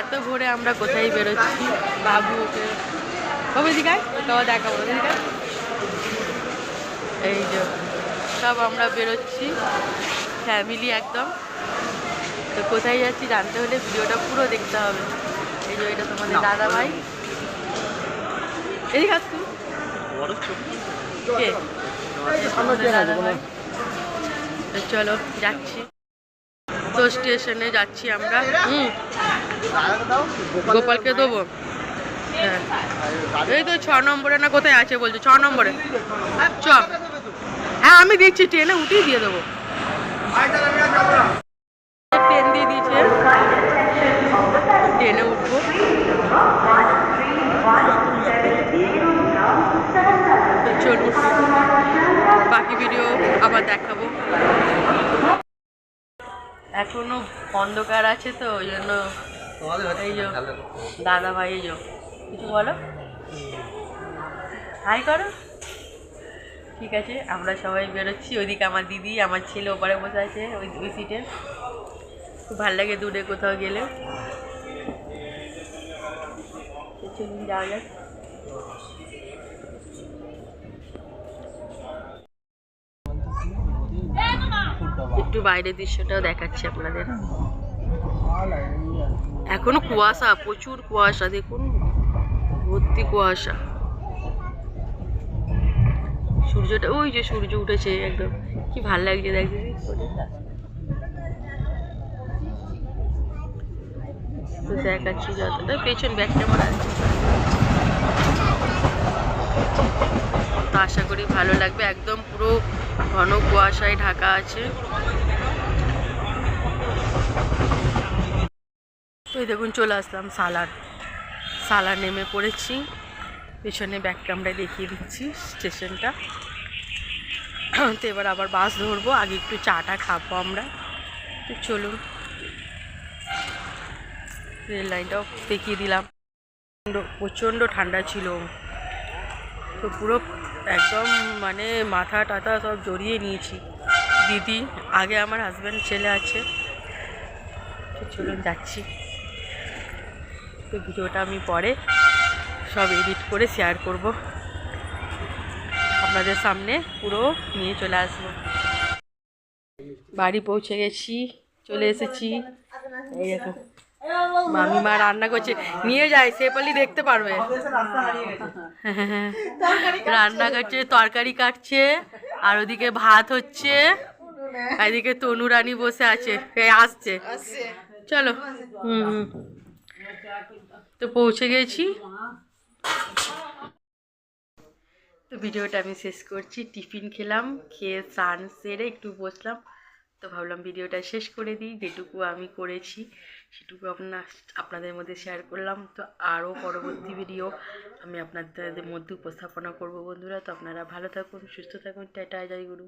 এত ভোরে আমরা কোথায় বেরোচ্ছি? বাবু ওকে বাবু দিঘায় তো দেখাবো দিঘায় এই যে সব আমরা বেরোচ্ছি ফ্যামিলি একদম। তো কোথায় যাচ্ছি জানতে হলে ভিডিওটা পুরো দেখতে হবে। এই যে এটা তোমাদের দাদা ভাই। এদিকে আস তুই কে? তোমাদের দাদা ভাই। চলো যাচ্ছি। তো স্টেশনে যাচ্ছি আমরা। হুম। গোপালকে দেবো। হ্যাঁ। এই তো ছ নম্বরে না কোথায় আছে বলছো? ছ নম্বরে। চ। হ্যাঁ আমি দিচ্ছি ট্রেনে উঠেই দিয়ে দেবো। ট্রেন দিয়ে দিয়েছে। ট্রেনে উঠবো। চলুন, বাকি ভিডিও আবার দেখাবো। এখনও অন্ধকার আছে তো ওই জন্য এই যে দাদা ভাই এই যে কিছু বলো? হাই করো। ঠিক আছে আমরা সবাই বেরোচ্ছি। ওইদিকে আমার দিদি আমার ছেলে ওপারে বসে আছে ওই ওই সিটে খুব ভালো লাগে দূরে কোথাও গেলে। চলুন যাওয়া যাক। একটু বাইরের দৃশ্যটাও দেখাচ্ছি আপনাদের। এখনও কুয়াশা, প্রচুর কুয়াশা, দেখুন। ভর্তি কুয়াশা। সূর্যটা, ওই যে সূর্য উঠেছে একদম। কি ভালো লাগছে দেখতে। তো দেখাচ্ছি যতটা। পেছন ব্যাক ক্যামেরা আছে তো আশা করি ভালো লাগবে। একদম পুরো ঘন কুয়াশায় ঢাকা আছে। তো এই দেখুন, চলে আসলাম সালার। সালার নেমে পড়েছি। পেছনে ব্যাক ক্যামেরায় দেখিয়ে দিচ্ছি স্টেশনটা। তো এবার আবার বাস ধরবো, আগে একটু চাটা খাব আমরা। তো চলুন। রেল লাইনটাও দেখিয়ে দিলাম। প্রচণ্ড- ঠান্ডা ছিল। তো পুরো একদম মানে মাথা টাথা সব জড়িয়ে নিয়েছি। দিদি, আগে আমার হাজব্যান্ড ছেলে আছে। তো চলুন যাচ্ছি। তো ভিডিওটা আমি পরে সব এডিট করে শেয়ার করব। আপনাদের সামনে পুরো নিয়ে চলে আসব। বাড়ি পৌঁছে গেছি, চলে এসেছি। এই দেখো। মামিমা রান্না করছে। নিয়ে যায় সে পালি দেখতে পারবে। রান্না করছে, তরকারি কাটছে, আর ওদিকে ভাত হচ্ছে। এদিকে তনু রানী বসে আছে আসছে। চলো। হুম। তো পৌঁছে গেছি। তো ভিডিওটা আমি শেষ করছি। টিফিন খেলাম, খেয়ে স্নান সেরে একটু বসলাম। তো ভাবলাম ভিডিওটা শেষ করে দিই, যেটুকু আমি করেছি সেটুকু আপনার আপনাদের মধ্যে শেয়ার করলাম। তো আরও পরবর্তী ভিডিও আমি আপনাদের মধ্যে উপস্থাপনা করব বন্ধুরা। তো আপনারা ভালো থাকুন, সুস্থ থাকুন। টাটা যাই গুরু।